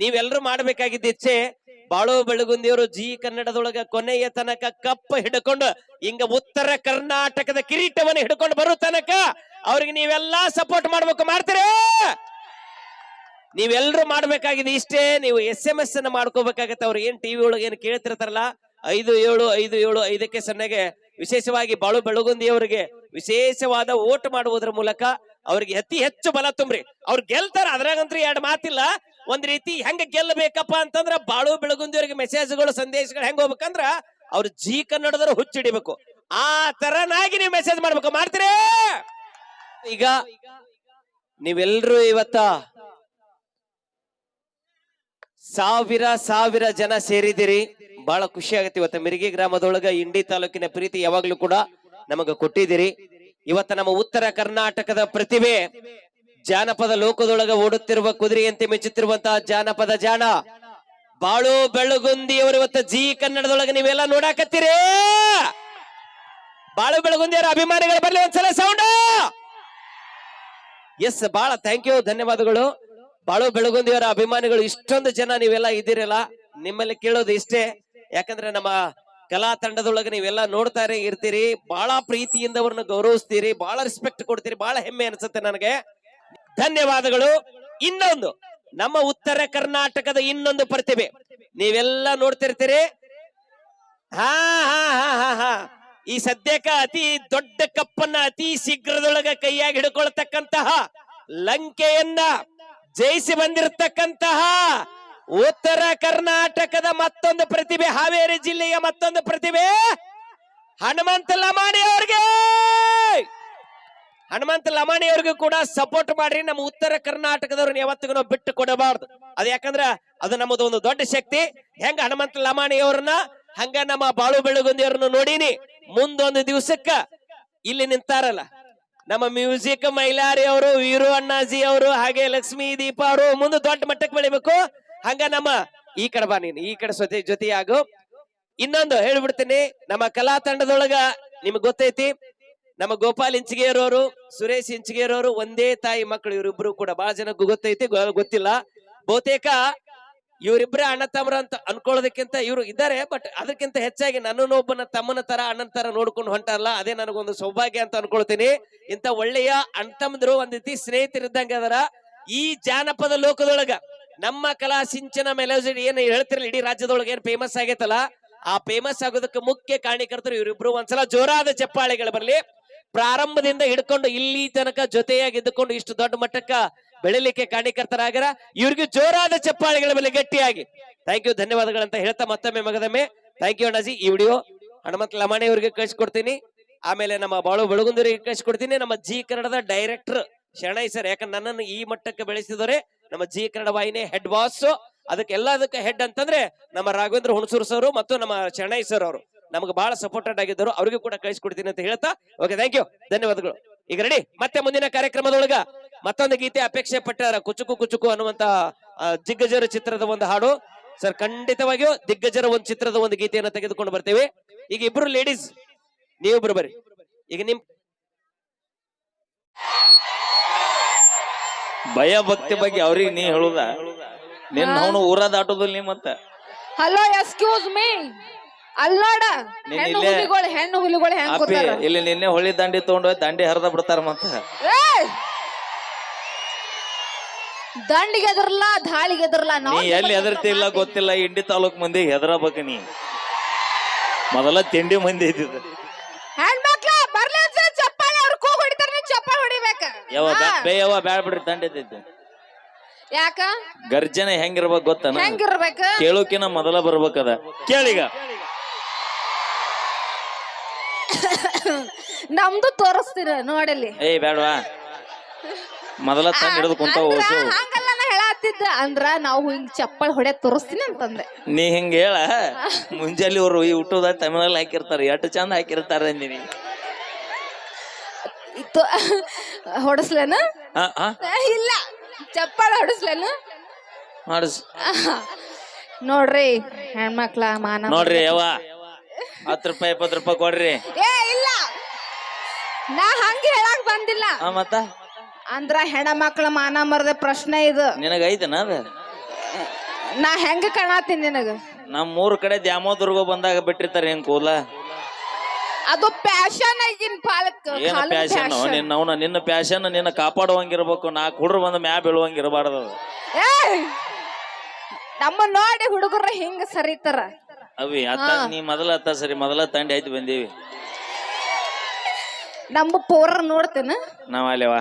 ನೀವೆಲ್ಲರೂ ಮಾಡ್ಬೇಕಾಗಿದ್ದ ಇಚ್ಛೆ ಬಾಳು ಬೆಳಗುಂದಿಯವರು ಜಿ ಕನ್ನಡದೊಳಗ ಕೊನೆಯ ತನಕ ಕಪ್ಪ ಹಿಡ್ಕೊಂಡು ಹಿಂಗ ಉತ್ತರ ಕರ್ನಾಟಕದ ಕಿರೀಟವನ್ನು ಹಿಡ್ಕೊಂಡು ಬರೋ ತನಕ ಅವ್ರಿಗೆ ನೀವೆಲ್ಲಾ ಸಪೋರ್ಟ್ ಮಾಡ್ಬೇಕು ಮಾಡ್ತೀರ? ನೀವೆಲ್ಲರೂ ಮಾಡ್ಬೇಕಾಗಿದೆ ಇಷ್ಟೇ, ನೀವು ಎಸ್ ಎಂ ಎಸ್ ಅನ್ನ ಮಾಡ್ಕೋಬೇಕಾಗತ್ತೆ. ಅವ್ರು ಏನ್ ಟಿವಿ ಒಳಗೆ ಏನ್ ಕೇಳ್ತಿರ್ತಾರಲ್ಲ? ಐದು ಏಳು ಐದು ಏಳು, ಐದಕ್ಕೆ ಸೊನ್ನೆಗೆ ವಿಶೇಷವಾಗಿ ಬಾಳು ಬೆಳಗುಂದಿಯವರಿಗೆ ವಿಶೇಷವಾದ ಓಟ್ ಮಾಡುವುದರ ಮೂಲಕ ಅವ್ರಿಗೆ ಅತಿ ಹೆಚ್ಚು ಬಲ ತುಂಬ್ರಿ. ಅವ್ರು ಗೆಲ್ತಾರ ಅದ್ರಾಗಂತ್ರಿ ಎರಡು ಮಾತಿಲ್ಲ. ಒಂದ್ ರೀತಿ ಹೆಂಗ ಗೆಲ್ಲಬೇಕಪ್ಪ ಅಂತಂದ್ರ ಬಾಳು ಬೆಳಗುಂದಿಯವರಿಗೆ ಮೆಸೇಜ್ಗಳು ಸಂದೇಶಗಳು ಹೆಂಗ ಹೋಗ್ಬೇಕಂದ್ರ ಅವ್ರು ಜೀ ಕನ್ನಡದವ್ರು ಹುಚ್ಚಿಡಿಬೇಕು ಆ ತರನಾಗಿ ನೀವು ಮೆಸೇಜ್ ಮಾಡ್ಬೇಕು. ಮಾಡ್ತೀರಿ? ಈಗ ನೀವೆಲ್ರೂ ಇವತ್ತ ಸಾವಿರ ಸಾವಿರ ಜನ ಸೇರಿದಿರಿ ಬಹಳ ಖುಷಿ ಆಗತ್ತೆ ಇವತ್ತ ಮಿರಿಗಿ ಗ್ರಾಮದೊಳಗ, ಇಂಡಿ ತಾಲೂಕಿನ ಪ್ರೀತಿ ಯಾವಾಗ್ಲೂ ಕೂಡ ನಮಗ ಕೊಟ್ಟಿದ್ದೀರಿ. ಇವತ್ತ ನಮ್ಮ ಉತ್ತರ ಕರ್ನಾಟಕದ ಪ್ರತಿಭೆ ಜಾನಪದ ಲೋಕದೊಳಗ ಓಡುತ್ತಿರುವ ಕುದುರೆಯಂತೆ ಮೆಚ್ಚುತ್ತಿರುವಂತಹ ಜಾನಪದ ಜಾಣ. ಬಾಳು ಬೆಳಗುಂದಿಯವರು ಇವತ್ತು ಜಿ ಕನ್ನಡದೊಳಗೆ ನೀವೆಲ್ಲ ನೋಡಾಕತ್ತೀರಿ. ಬಾಳು ಬೆಳಗುಂದಿಯವರ ಅಭಿಮಾನಿಗಳು ಬರ್ಲಿ ಒಂದ್ಸಲ ಸೌಂಡ್. ಎಸ್ ಬಹಳ ಥ್ಯಾಂಕ್ ಯು ಧನ್ಯವಾದಗಳು. ಬಾಳು ಬೆಳಗುಂದಿಯವರ ಅಭಿಮಾನಿಗಳು ಇಷ್ಟೊಂದು ಜನ ನೀವೆಲ್ಲ ಇದ್ದೀರಲ್ಲ, ನಿಮ್ಮಲ್ಲಿ ಕೇಳೋದು ಇಷ್ಟೇ. ಯಾಕಂದ್ರೆ ನಮ್ಮ ಕಲಾ ತಂಡದೊಳಗೆ ನೀವೆಲ್ಲ ನೋಡ್ತಾರೆ ಇರ್ತೀರಿ. ಬಹಳ ಪ್ರೀತಿಯಿಂದ ಅವ್ರನ್ನ ಗೌರವಿಸ್ತೀರಿ. ಬಹಳ ರೆಸ್ಪೆಕ್ಟ್ ಕೊಡ್ತೀರಿ. ಬಹಳ ಹೆಮ್ಮೆ ಅನ್ಸುತ್ತೆ ನನಗೆ. ಧನ್ಯವಾದಗಳು. ಇನ್ನೊಂದು, ನಮ್ಮ ಉತ್ತರ ಕರ್ನಾಟಕದ ಇನ್ನೊಂದು ಪ್ರತಿಭೆ. ನೀವೆಲ್ಲ ನೋಡ್ತಿರ್ತೀರಿ. ಹಾ ಹಾ ಹಾ ಹಾ ಹಾ. ಈ ಸದ್ಯಕ್ಕ ಅತಿ ದೊಡ್ಡ ಕಪ್ಪನ್ನ ಅತಿ ಶೀಘ್ರದೊಳಗ ಕೈಯಾಗಿ ಹಿಡ್ಕೊಳ್ತಕ್ಕಂತಹ ಲಂಕೆಯನ್ನ ಜಯಿಸಿ ಬಂದಿರತಕ್ಕಂತಹ ಉತ್ತರ ಕರ್ನಾಟಕದ ಮತ್ತೊಂದು ಪ್ರತಿಭೆ, ಹಾವೇರಿ ಜಿಲ್ಲೆಯ ಮತ್ತೊಂದು ಪ್ರತಿಭೆ ಹನುಮಂತ ಲಮಾಣಿ ಅವ್ರಿಗೆ! ಹನುಮಂತ ಲಮಾಣಿಯವ್ರಿಗೂ ಕೂಡ ಸಪೋರ್ಟ್ ಮಾಡ್ರಿ. ನಮ್ಮ ಉತ್ತರ ಕರ್ನಾಟಕದವ್ರನ್ನ ಯಾವತ್ತಿಗೂ ಬಿಟ್ಟು ಕೊಡಬಾರ್ದು. ಅದ್ ಯಾಕಂದ್ರ ಅದು ನಮ್ಮದು ಒಂದು ದೊಡ್ಡ ಶಕ್ತಿ. ಹೆಂಗ ಹನುಮಂತ ಲಮಾಣಿಯವ್ರನ್ನ, ಹಂಗ ನಮ್ಮ ಬಾಳು ಬೆಳಗುಂದಿಯವ್ರನ್ನ ನೋಡಿನಿ ನೋಡೀನಿ. ಮುಂದೊಂದು ದಿವಸಕ್ಕ ಇಲ್ಲಿ ನಿಂತಾರಲ್ಲ. ನಮ್ಮ ಮ್ಯೂಸಿಕ್ ಮೈಲಾರಿ ಅವರು, ವೀರು ಅಣ್ಣಾಜಿ ಅವರು, ಹಾಗೆ ಲಕ್ಷ್ಮೀ ದೀಪ ಅವರು ಮುಂದೆ ದೊಡ್ಡ ಮಟ್ಟಕ್ಕೆ ಬೆಳಿಬೇಕು. ಹಂಗ ನಮ್ಮ ಈ ಕಡೆ ಬಾ ನೀನು, ಈ ಕಡೆ ಜೊತೆ, ಜೊತೆಯಾಗು. ಇನ್ನೊಂದು ಹೇಳ್ಬಿಡ್ತೀನಿ, ನಮ್ಮ ಕಲಾ ತಂಡದೊಳಗ ನಿಮ್ಗೆ ಗೊತ್ತೈತಿ. ನಮ್ಮ ಗೋಪಾಲ್ ಇಂಚಿಗೇರವರು, ಸುರೇಶ್ ಇಂಚಿಗೇರವರು ಒಂದೇ ತಾಯಿ ಮಕ್ಕಳು, ಇವರಿಬ್ರು ಕೂಡ ಬಹಳ ಜನಕ್ಕೆ ಗೊತ್ತೈತಿ ಗೊತ್ತಿಲ್ಲ. ಬಹುತೇಕ ಇವರಿಬ್ರೆ ಅಣ್ಣ ತಮ್ಮರ ಅಂತ ಅನ್ಕೊಳ್ಳೋದಕ್ಕಿಂತ ಇವರು ಇದ್ದಾರೆ, ಬಟ್ ಅದಕ್ಕಿಂತ ಹೆಚ್ಚಾಗಿ ನನ್ನ ಒಬ್ಬನ ತಮ್ಮನ ತರ, ಅಣ್ಣನ ತರ ನೋಡ್ಕೊಂಡು ಹೊಂಟಾರಲ್ಲ, ಅದೇ ನನಗೊಂದು ಸೌಭಾಗ್ಯ ಅಂತ ಅನ್ಕೊಳ್ತೀನಿ. ಇಂತ ಒಳ್ಳೆಯ ಅಣ್ಣ ತಮ್ಮದ್ರು ಒಂದ್ ರೀತಿ ಸ್ನೇಹಿತರಿದ್ದಂಗೆ ಅದರ. ಈ ಜಾನಪದ ಲೋಕದೊಳಗ ನಮ್ಮ ಕಲಾ ಸಿಂಚನ ಮೆಲೋಜಿ ಏನ್ ಹೇಳ್ತಿರಲ್ಲ, ಇಡೀ ರಾಜ್ಯದೊಳಗೆ ಏನ್ ಫೇಮಸ್ ಆಗೈತಲ್ಲ, ಆ ಫೇಮಸ್ ಆಗೋದಕ್ಕೆ ಮುಖ್ಯ ಕಾರಣೀಕರ್ತರು ಇವರಿಬ್ರು ಒಂದ್ಸಲ ಜೋರಾದ ಚಪ್ಪಾಳೆಗಳು ಬರ್ಲಿ. ಪ್ರಾರಂಭದಿಂದ ಹಿಡ್ಕೊಂಡು ಇಲ್ಲಿ ತನಕ ಜೊತೆಯಾಗಿ ಇದ್ದುಕೊಂಡು ಇಷ್ಟು ದೊಡ್ಡ ಮಟ್ಟಕ್ಕ ಬೆಳಿಲಿಕ್ಕೆ ಕಾರಣೀಕರ್ತರಾಗರ ಇವ್ರಿಗೆ ಜೋರಾದ ಚಪ್ಪಾಳಿಗಳ ಮೇಲೆ ಗಟ್ಟಿಯಾಗಿ. ಥ್ಯಾಂಕ್ ಯು ಧನ್ಯವಾದಗಳಂತ ಹೇಳ್ತಾ ಮತ್ತೊಮ್ಮೆ ಮಗದಮ್ಮೆ. Thank you Annaji. ಈ ವಿಡಿಯೋ ಹನುಮಂತ ಲಮಾಣಿ ಅವರಿಗೆ ಕಳಿಸ್ಕೊಡ್ತೀನಿ. ಆಮೇಲೆ ನಮ್ಮ ಬಾಳು ಬೆಳಗುಂದರಿಗೆ ಕಳಿಸ್ಕೊಡ್ತೀನಿ. ನಮ್ಮ ಜಿ ಕನ್ನಡದ ಡೈರೆಕ್ಟರ್ ಶರಣೈ ಸರ್ ಯಾಕಂದ್ರೆ ನನ್ನನ್ನು ಈ ಮಟ್ಟಕ್ಕೆ ಬೆಳೆಸಿದವರೇ ನಮ್ಮ ಜಿ ಕನ್ನಡ ವಾಹಿನಿ ಹೆಡ್ ಬಾಸ್ ಅದಕ್ಕೆ ಎಲ್ಲದಕ್ಕೆ ಹೆಡ್ ಅಂತಂದ್ರೆ ನಮ್ಮ ರಾಘವೇಂದ್ರ ಹುಣಸೂರು ಸರ್ ಮತ್ತು ನಮ್ಮ ಶರಣೈ ಸರ್ ಅವರು. ನಮ್ಗೆ ಬಹಳ ಸಪೋರ್ಟೆಡ್ ಆಗಿದ್ದರು ಅವ್ರಿಗೂ ಕೂಡ ಕಳಿಸ್ಕೊಡ್ತೀನಿ ಅಂತ ಹೇಳ್ತಾ ಓಕೆ ಥ್ಯಾಂಕ್ ಯು ಧನ್ಯವಾದಗಳು. ಈಗ ರೆಡಿ ಮತ್ತೆ ಮುಂದಿನ ಕಾರ್ಯಕ್ರಮದೊಳಗ ಮತ್ತೊಂದು ಗೀತೆ ಅಪೇಕ್ಷೆ ಪಟ್ಟಾರ ಕುಚುಕು ಕುಚುಕು ಅನ್ನುವಂತ ದಿಗ್ಗಜರ ಚಿತ್ರದ ಒಂದು ಹಾಡು. ಸರ್ ಖಂಡಿತವಾಗಿಯೂ ದಿಗ್ಗಜರ ಒಂದು ಚಿತ್ರದ ಒಂದು ಗೀತೆಯನ್ನು ತೆಗೆದುಕೊಂಡು ಬರ್ತೇವೆ. ಈಗ ಇಬ್ರು ಲೇಡೀಸ್ ನೀವಿಬ್ರು ಬರ್ರಿ ಈಗ ನಿಮ್ ಭಯ ಭಕ್ತಿ ಬಗ್ಗೆ ಅವ್ರಿಗೆ ನೀ ಹೇಳುದ? ನಿನ್ನ ಅವನು ಊರ ದಾಟೋದಿಲ್ಲ ನೀ ಮತ್ತ ಹಲೋ ಎಕ್ಸ್ಕ್ಯೂಸ್ ಮೀ ಅಲ್ ನೋಡ ಹೆಣ್ಣು ಇಲ್ಲೇ- ಹುಲಿಗಳು ಹೆಣ್ಣು ಹುಲಿಗಳು ಹೆಂಗ್ ಅಪ್ಪಿ ಕೂತಾರ ಇಲ್ಲಿ ನಿನ್ನೆ ಹೊಳಿ ದಂಡಿ ತಗೊಂಡು ದಂಡಿ ಹರಿದ ಬಿಡ್ತಾರ ಮತ್ತ. ಏಯ್! ದಂಡಿಗೆ ಎದರ್ಲ ದಾಳಿಗೆ ಎದರ್ಲ ನೀ ಎಲ್ಲಿ ಹೆದರ್ತಿಲ್ಲ ಗೊತ್ತಿಲ್ಲ ಇಂಡಿ ತಾಲೂಕ್ ಮಂದಿ ಹೆದರಬೇಕ ನೀ. ಮೊದಲ ತಿಂಡಿ ಮಂದಿ ಇದ್ದಿದ್ದು ಹೆಣ್ಮಕ್ಳ ಬರ್ಲಿ ಅಂತ ಚಪ್ಪಾಳೆ ಅವ್ರ ಕೂಗ್ ಹೊಡಿತಾರ ನೀವು ಚಪ್ಪಾಳೆ ಹೊಡಿಬೇಕ. ಯಾವ ಹಾ. ಬೇ ಯಾವ ಬ್ಯಾಡ ಬಿಡ್ರಿ ದಂಡಿ ಇದ್ದೈತಿ ಯಾಕ? ಗರ್ಜನೆ ಹೆಂಗಿರ್ಬೇಕು ಗೊತ್ತನ? ಹೆಂಗಿರ್ಬೇಕ? ಕೇಳೋಕಿನ ಮೊದಲ ಬರ್ಬೇಕದ. ಕೇಳಿಗ. ನಮ್ದು ತೋರಿಸ್ತೀರ ನೋಡಲಿ ಏ ಬೇಡವಾ ಮೊದಲ ತಂದ್ ಹಿಡಿದು ಕುಂತ ಅಂದ್ರ ಓಸು ಹಂಗಲ್ಲ ನಾ ಹೇಳತ್ತಿದ್ದ. ಅಂದ್ರ ನಾವು ಹಿಂಗ್ ಚಪ್ಪಳ ಹೊಡೆ ತೋರಿಸ್ತೀನಿ ಅಂತಂದೆ. ನೀ ಹಿಂಗ ಹೇಳ. ಮುಂಜಾನೆ ಅವ್ರು ಈ ಹುಟ್ಟುದ ತಮಿಳಲ್ಲಿ ಹಾಕಿರ್ತಾರ. ಎಷ್ಟು ಚಂದ ಹಾಕಿರ್ತಾರ ಅಂದಿನಿ. ಇತ್ತು ಹೊಡಸ್ಲೇನ? ಇಲ್ಲ. ಚಪ್ಪಳ ಹೊಡಸ್ಲೇನ? ಮಾಡಿಸ್ ನೋಡ್ರಿ ಹೆಣ್ಮಕ್ಳ ಮಾನ ನೋಡ್ರಿ ಯವ್ವ. ಹತ್ತು ರೂಪಾಯಿ ಇಪ್ಪತ್ತು ರೂಪಾಯಿ ಕೊಡ್ರಿ. ಏ ನಾ ಹಂಗೆ ಹೇಳಕ್ ಬಂದಿಲ್ಲ. ಆ ಮತ್ತ? ಅಂದ್ರ ಹೆಣ್ಮಕ್ಳ ಮಾನ ಮರದ ಪ್ರಶ್ನೆ ಇದು. ನಿನಗ ಐತನ ಅದ? ನಾ ಹೆಂಗ ಕಾಣತೀನಿ ನಿನಗ? ನಮ್ ಮೂರ್ ಕಡೆ ದ್ಯಾಮೋದುರ್ಗ ಬಂದಾಗ ಬಿಟ್ಟಿರ್ತಾರೆ ಏನ್ ಕೂಲ? ಅದು ಪ್ಯಾಶನ್ ಆಗಿನ ಪಾಲಕ್ ಏನ ಪ್ಯಾಶನ್ ನಿನ್ನ ಅವನ ನಿನ್ನ ಪ್ಯಾಶನ್ ನಿನ್ನ ಕಾಪಾಡುವಂಗಿರ್ಬೇಕು ನಾ ಕುಡ್ರ ಬಂದ ಮ್ಯಾ ಬೀಳುವಂಗಿರಬಾರ್ದು ಅದು. ನಮ್ಮ ನೋಡಿ ಹುಡುಗರು ಹಿಂಗ ಸರಿತಾರ. ಅವಿ ಅತ್ತ ನೀ ಮೊದಲ ಅತ್ತ ಸರಿ ಮೊದಲ ತಂಡಿ ಆಯ್ತು ಬಂದೀವಿ. ನಮ್ಮ ಪೋರ ನೋಡ್ತೇನ ನಾವ್ ಅಲ್ಲೇವಾ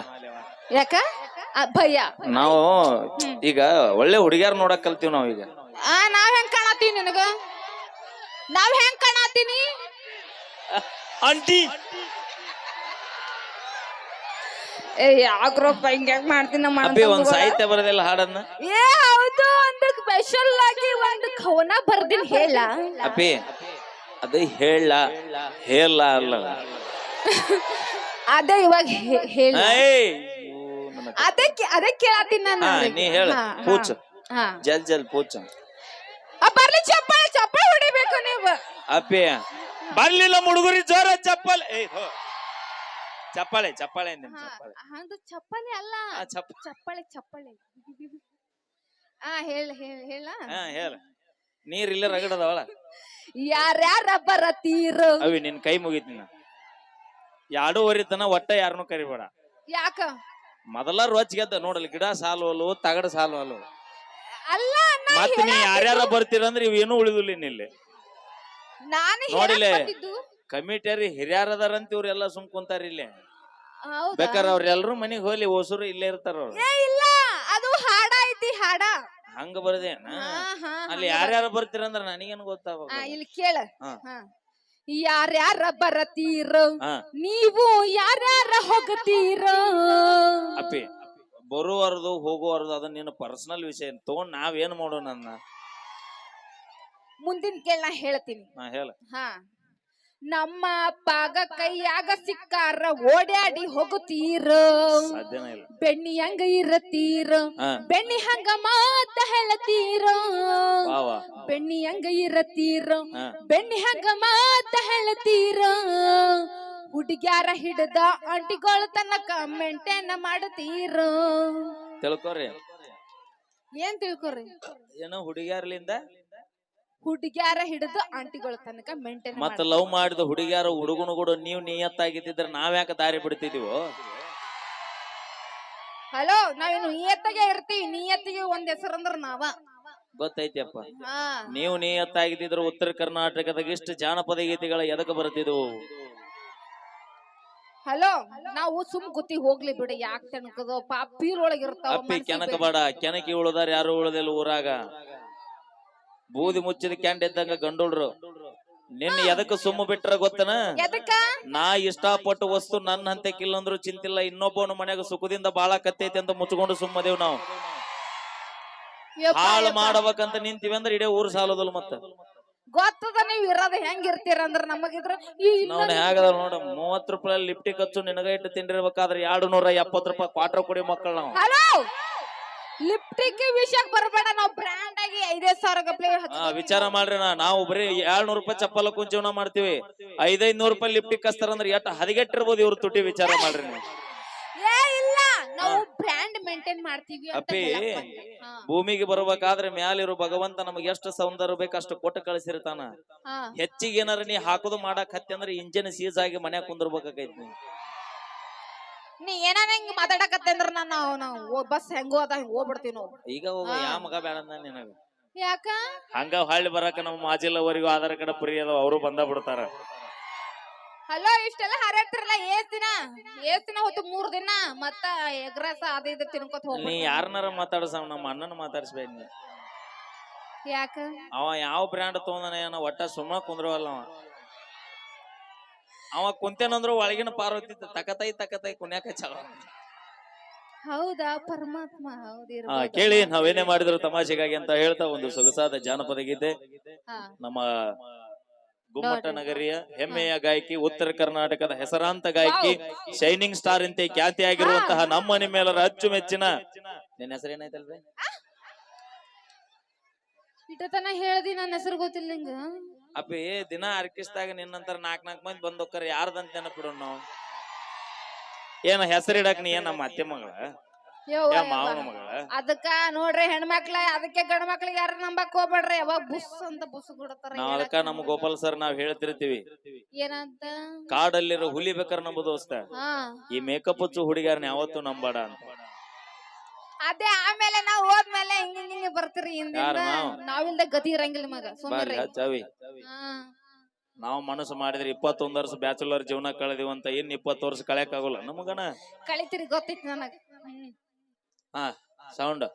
ಯಾಕ ಆ, ಭಯ ನಾವು ಈಗ ಒಳ್ಳೆ ಹುಡುಗಿಯಾರ ನೋಡಕ್ ಕಲ್ತೀವಿ ನಾವ್ ಈಗ ಆ ನಾವ್ ಹೆಂಗ್ ಕಾಣತೀವಿ ನಿನಗ ನಾವ್ ಹೆಂಗ್ ಕಾಣತೀನಿ ಆಂಟಿ ಏ ಯಾಕ್ರಪ್ಪ ಹಿಂಗ್ ಯಾಕೆ ಮಾಡ್ತೀನಿ ನಮ್ಮ ಅಣ್ಣ ಅಪ್ಪಿ ಒಂದ್ ತಮ್ಮಗಳ? ಸಾಹಿತ್ಯ ಬರೋದಿಲ್ಲ ಹಾಡನ್ನ ಏ ಹೌದು ಒಂದು ಸ್ಪೆಷಲ್ ಆಗಿ ಒಂದು ಕವನ ಬರ್ದಿನ್ ಹೇಳ ಅಪ್ಪಿ ಅದು ಹೇಳ ಹೇಳ ಅಲ್ಲ ಅದೇ ಇವಾಗ ಹೇಳಿ. ಏ ಏಯ್! ಅಯ್ಯೋ, ನನ್ನ ಕ- ಅದೇ ಕೇ- ಅದೇ ಕೇಳತ್ತೀನಿ ನಾನು ಹಾ. ನೀ ಹೇಳ. ಹಾ, ಪೂಚ್. ಹಾ. ಜಲ್ ಜಲ್ ಪೂಚ. ಆ, ಬರ್ಲಿ ಚಪ್ಪಾಳೆ ಚಪ್ಪಾಳೆ ಹೊಡಿಬೇಕು ನೀವು. ಅಪ್ಪಿ. ಬರ್ಲಿಲ್ಲ ಮುಡುಗುರಿ ಜೋರ ಚಪ್ಪಲ್. ಹೋ. ಚಪ್ಪಾಳೆ ಚಪ್ಪಾಳೆ ಹಾ, ಚಪ್ಪಾಳೆ. ಅದು ಚಪ್ಪಾಳೆ ಅಲ್ಲ. ಆ, ಚಪ್ಪ ಚಪ್ಪಾಳೆ ಚಪ್ಪಾಳೆ. ಆ ಹೇಳ ಹೇಳ ಹೇಳ. ಹಾ ಹೇಳ. ನೀರ್ ಇಲ್ಲೇ ರಗಡದವಳ ಯಾರ್ಯಾರ ಬರತೀರೋ ಅವಿ ನಿನ್ ಕೈ ಮುಗಿತೀನಿ ಎರಡೂವರೆ ತನ ಒಟ್ಟ ಯಾರನ್ನು ಕರಿಬೇಡ ಯಾಕ ಮೊದಲ ರೋಚ್ ಗೆದ್ದ ನೋಡಲ್ ಗಿಡ ಸಾಲು ತಗಡ ಸಾಲು ಅಲ್ವು ಅಲ್ಲ ನಾ ಮತ್ ನೀ ಯಾರ್ಯಾರ ಬರ್ತೀರಂದ್ರೆ ಇವೇನು ಉಳಿದಿಲ್ಲ ಇಲ್ಲಿ ನಾನು ನೋಡಿಲೆ. ಹೇಳಕ್ ಬಂದಿದ್ದು. ಕಮಿಟಿಯರಿ ಹಿರಿಯರದಾರಂತ ಇವ್ರೆಲ್ಲ ಸುಮ್ ಕುಂತಾರ ಇಲ್ಲಿ ಹೌದಾ? ಬೇಕಾರೆ ಅವ್ರೆಲ್ರು ಮನಿಗ್ ಹೋಗ್ಲಿ ಹೊಸರು ಇಲ್ಲೇ ಇರ್ತಾರ ಅವ್ರು ಏ ಇಲ್ಲ ಅದು ಹಾಡ ಐತಿ ಹಾಡ ಹಂಗ ಬರ್ದೇನ ಹಾ, ಹಾ, ಅಲ್ಲಿ ಹಂಗ ಯಾರ್ಯಾರ ಬರ್ತೀರಂದ್ರ ನನಗೇನು ಆ, ಗೊತ್ತಾಗ ಇಲ್ಲಿ ಕೇಳ ಹಾ. ಹಾ. ಯಾರ್ಯಾರ ಬರತೀರ ಹಾ. ನೀವು ಯಾರ್ಯಾರ ಹೋಗತೀರ. ಅಪ್ಪಿ ಬರುವರ್ದು ಹೋಗುವರ್ದು ಅದು ನಿನ್ನ ಪರ್ಸನಲ್ ವಿಷಯ. ತಗೊಂಡ್ ನಾವೇನ್ ಮಾಡೋಣ ಅನ್ನ ಮುಂದಿನ ಕೇಳ ನಾ ಹೇಳ್ತೀನಿ. ಹಾ ಹೇಳ. ಹಾ. ನಮ್ಮ ಪಾಗ ಕೈಯಾಗ ಸಿಕ್ಕಾರ ಓಡ್ಯಾಡಿ ಹೋಗುತ್ತೀರ? ಸಾಧ್ಯನೇ ಇಲ್ಲ. ಬೆಣ್ಣಿ ಹಂಗ ಇರತೀರ ಹಾ. ಬೆಣ್ಣಿ ಹಂಗ ಮಾತ ಹೇಳತೀರ? ಬೆಣ್ಣಿ ಹಂಗ ಇರತ್ತೀರ? ಹಾ. ಬೆಣ್ಣಿ ಹಂಗ ಮಾತ ಹೇಳತೀರ? ಹುಡುಗ್ಯಾರ ಹಿಡ್ದ ಅಂಟಿಗಳ ತನಕ ಮೆಂಟೇನ ಮಾಡತೀರ? ತಿಳ್ಕೊರಿ. ಏನ್ ತಿಳ್ಕೊರಿ? ಏನೋ ಹುಡುಗಿಯರ್ಲಿಂದ ಹುಡುಗ್ಯಾರ ಹಿಡಿದು ಆಂಟಿಗಳ ತನಕ ಮೇಂಟೈನ್ ಮತ್ತ ಲವ್ ಮಾಡಿದ ಹುಡುಗಿಯಾರ ಹುಡುಗನು ಕೂಡ ನೀವ್ ನಿಯತ್ತಾಗಿದ್ದಿದ್ರೆ ನಾವ್ಯಾಕ ದಾರಿ ಬಿಡ್ತಿದೀವೋ? ಹಲೋ ನಾವೇನು ನಿಯತ್ತಿಗೆ ಇರ್ತೀವಿ. ನಿಯತ್ತಿಗೆ ಒಂದ್ ಹೆಸರು ಅಂದ್ರ ನಾವ. ಗೊತ್ತೈತಿಯಪ್ಪ ಹಾ. ನೀವು ನಿಯತ್ತಾಗಿದ್ದಿದ್ರೆ ಉತ್ತರ ಕರ್ನಾಟಕದಾಗ ಇಷ್ಟು ಜಾನಪದ ಗೀತೆಗಳ ಎದಕ್ ಬರ್ತಿದ್ವು ಹಲೋ ನಾವು ಸುಮ್ ಗುತ್ತಿ ಹೋಗ್ಲಿ ಬಿಡಿ. ಯಾಕೆ ತನಕದ ಪಾಪ ಪೀರ್ ಒಳಗ್ ಇರ್ತಾವ ಅಪ್ಪಿ ಮನ್ಸಿಗ್ ಕೆನಕ. ಬೇಡ. ಕೆನಕಿ ಉಳದಾರ ಯಾರು ಉಳದಿಲ್ಲ ಊರಾಗ. ಬೂದಿ ಮುಚ್ಚಿದ ಕ್ಯಾಂಡ್ ಇದ್ದಂಗ ಗಂಡೋಳ್ರು. ನಿನ್ನ ಎದಕ್ ಸುಮ್ಮ ಬಿಟ್ರ ಗೊತ್ತನ? ನಾ ಇಷ್ಟಪಟ್ಟು ವಸ್ತು ನನ್ನ ಹಂತಕ್ಕಿಲ್ಲ ಅಂದ್ರು ಚಿಂತಿಲ್ಲ. ಇನ್ನೊಬ್ಬನ ಮನ್ಯಾಗ ಸುಖದಿಂದ ಬಾಳ ಕತ್ತೈತಿ ಅಂತ ಮುಚ್ಕೊಂಡು ಸುಮ್ಮದೇವ್ ನಾವು. ಹಾಳು ಮಾಡ್ಬೇಕಂತ ನಿಂತೀವಿ ಅಂದ್ರೆ ಇಡೇ ಊರ್ ಸಾಲೋದಲ್ಲ ಮತ್ತ. ಗೊತ್ತದ ನೀವ್ ಇರೋದ್ ಹೆಂಗ್ ಇರ್ತೀರ ಅಂದ್ರ ನಮಗಿದ್ರ ನೋಡ ಹೇಗದ ನೋಡ ಮೂವತ್ ರೂಪಾಯಿ ಲಿಫ್ಟಿ ಖರ್ಚು ನಿನಗ ಇಟ್ಟು ತಿಂಡಿರ್ಬೇಕಾದ್ರೆ ಎರಡು ನೂರ ಎಪ್ಪತ್ ರೂಪಾಯಿ ಕ್ವಾರ್ಟರ್ ಕೊಡಿ ಮಕ್ಕಳು ನಾವು. ಹಲೋ ಲಿಪ್ಟಿಕ್ ವಿಷಯಕ್ಕೆ ಬರಬೇಡ ನಾವು ಬ್ರ್ಯಾಂಡ್ ಆಗಿ ಐದೈದು ಸಾವಿರ ಗಪ್ಲೆ ಆ, ವಿಚಾರ ಮಾಡ್ರಿ ನಾ ನಾವು ಬರೀ ಏಳ್ನೂರ್ ರೂಪಾಯಿ ಚಪ್ಪಲ ಕುಂಚವನ ಮಾಡ್ತೀವಿ. ಐದೈದ್ ನೂರ್ ರೂಪಾಯಿ ಲಿಪ್ಟಿಕ್ ಕಸ್ತಾರ ಅಂದ್ರೆ ಎಷ್ಟು ಹದಗೆಟ್ಟಿರ್ಬೋದು ಇವ್ರ ತುಟಿ ವಿಚಾರ ಮಾಡ್ರಿ ನೀವು. ಏ ಇಲ್ಲ ನಾವು ಬ್ರ್ಯಾಂಡ್ ಮೇಂಟೈನ್ ಮಾಡ್ತೀವಿ ಅಂತ ಅಪ್ಪಿ ಹೇಳಕ್ ಬಂದೆ. ಹಾ, ಭೂಮಿಗೆ ಬರ್ಬೇಕಾದ್ರೆ ಮ್ಯಾಲಿರೋ ಭಗವಂತ ನಮಗೆ ಎಷ್ಟು ಸೌಂದರ್ಯ ಬೇಕು ಅಷ್ಟು ಕೊಟ್ಟು ಕಳಿಸಿರ್ತಾನ. ಹಾ. ಹೆಚ್ಚಿಗೆ ಏನಾರ ನೀ ಹಾಕೋದು ಮಾಡಕ್ ಹತ್ತಿ ಅಂದ್ರೆ ಇಂಜಿನ್ ಸೀಸ್ ಆಗಿ ಮನ್ಯಾಗ ಕುಂದಿರ್ಬೇಕಾಗೈತಿ ನೀ. ನೀ ಏನಾನ ಹಿಂಗ್ ಮಾತಾಡಕತ್ತೆ ಅಂದ್ರ ನಾನು ನಾವು ಬಸ್ ಹೆಂಗೋ ಅದ ಹಿಂಗ್ ಹೋಗ್ಬಿಡ್ತೀವಿ ನಾವು. ಈಗ ಹೋಗ. ಯಾ ಮಗ ಬೇಡ ನಿನಗ? ಯಾಕ? ಹಂಗ ಹಳ್ಳಿ ಬರಕ ನಮ್ಮ ಮಾಜಿಲ್ಲವರೆಗೂ ಆಧಾರ್ ಕಡೆ ಪುರಿ ಅದಾವ ಅವರು ಬಂದ ಬಿಡ್ತಾರ. ಹಲೋ ಇಷ್ಟೆಲ್ಲ ಹಾರಾಡ್ತಿರಲ್ಲ ಏಸ್ ದಿನ? ಏಸ್ ದಿನ ಹೊತ್ತು ಮೂರ್ ದಿನ ಮತ್ತ ಎಗ್ರಸ ಅದ ಇದು ತಿನ್ಕೊತ ನೀ ಯಾರನ್ನಾರ ಮಾತಾಡಸ ನಮ್ಮ ಅಣ್ಣನ ಮಾತಾಡ್ಸ್ಬೇಡ ನೀ. ಯಾಕ? ಅವ ಯಾವ ಬ್ರ್ಯಾಂಡ್ ತಗೊಂಡನ ಏನೋ ಒಟ್ಟ ಸುಮ್ಮ ಕುಂದ್ರವಲ್ಲ ಅವ. ಅವ ಕುಂತೇನಂದ್ರು ಒಳಗಿನ ಪಾರ್ವತಿ ತಕತೈ ತಕತೈ ಕುಣ್ಯಾಕ ಚಲೋ ಹೌದಾ? ಪರಮಾತ್ಮ ಆ ಕೇಳಿ ನಾವೇನೇ ಮಾಡಿದ್ರು ತಮಾಷೆಗಾಗಿ ಅಂತ ಹೇಳ್ತಾ ಒಂದು ಸೊಗಸಾದ ಜಾನಪದ ಗೀತೆ. ನಮ್ಮ ಗುಮ್ಮಟ ನಗರಿಯ ಹೆಮ್ಮೆಯ ಗಾಯಕಿ ಉತ್ತರ ಕರ್ನಾಟಕದ ಹೆಸರಾಂತ ಗಾಯಕಿ ಶೈನಿಂಗ್ ಸ್ಟಾರ್ ಅಂತೆ ಖ್ಯಾತಿಯಾಗಿರುವಂತಹ ನಮ್ಮ ನಿಮ್ಮೆಲ್ಲರ ಅಚ್ಚುಮೆಚ್ಚಿನ ನಿನ್ನ ಹೆಸರೇನಾಯ್ತಲ್ರಿ ಇಟತನ ಹೇಳ್ದಿ ನನ್ನ ಹೆಸರು ಗೊತ್ತಿಲ್ಲ ನಿಂಗ. ಅಪ್ಪಿ ದಿನ ಆರ್ಕೆಸ್ಟ್ರಾಗ ನಿನ್ನಂತರ ನಾಕ್ ನಾಲ್ಕ್ ಮಂದಿ ಬಂದ್ ಹೋಗ್ತಾರ ಯಾರ್ದಂತ ನೆನಪಿಡು ನಾವು? ಏನ ಹೆಸರಿಡಕ್ ನೀ ಏನ್ ನಮ್ಮ ಅತ್ತೆ ಮಗಳ? ಯವ್ವ, ಯವ್ವ. ಮಗಳ? ಅದಕ್ಕ ನೋಡ್ರಿ ಹೆಣ್ಮಕ್ಳ ಅದಕ್ಕೆ ಗಂಡ ಮಕ್ಳಿಗೆ ಯಾರು ನಂಬಕ್ ಹೋಗ್ಬೇಡ್ರಿ. ಯಾವಾಗ ಬುಸ್ ಅಂತ ಬುಸ್ ಕೊಡ್ತಾರ ನಾವ್ ಅದಕ್ಕ ನಮ್ ಗೋಪಾಲ್ ಸರ್ ನಾವ್ ಹೇಳ್ತಿರ್ತೀವಿ. ಏನಂತ? ಕಾಡಲ್ಲಿರೋ ಹುಲಿ ಬೇಕಾರ ನಂಬುದು ದೋಸ್ತ. ಹಾ. ಈ ಮೇಕಪ್ ಹಚ್ಚು ಹುಡುಗಿಯರ್ನ ಯಾವತ್ತು ನಂಬಾಡ ಅಂತ. ಅದೇ ಆಮೇಲೆ ನಾವ್ ಹೋದ್ಮೇಲೆ ಹಿಂಗ ಹಿಂಗ ಬರ್ತೀರಿ ಹಿಂದಿಂದ. ಯಾರು ನಾವು? ನಾವಿಲ್ದ ಗತಿ ಇರಂಗಿಲ್ಲ ಮಗ ಬಾರಿ ಸುಮ್ಮನೆ ನಾವ್ ಮನಸ್ಸು ಮಾಡಿದ್ರೆ ಇಪ್ಪತ್ತೊಂದ್ ವರ್ಷ ಬ್ಯಾಚುಲರ್ ಜೀವನ ಕಳೆದಿವಂತ ಇನ್ ಇಪ್ಪತ್ತು ವರ್ಷ ಕಳೆಯಕ್ ಆಗಲ್ಲ ನಮಗನ? ಕಳಿತೀರಿ ಗೊತ್ತಿತ್ತು ನನಗ. ಹ್ಮ್. ಹಾ ಸೌಂಡ್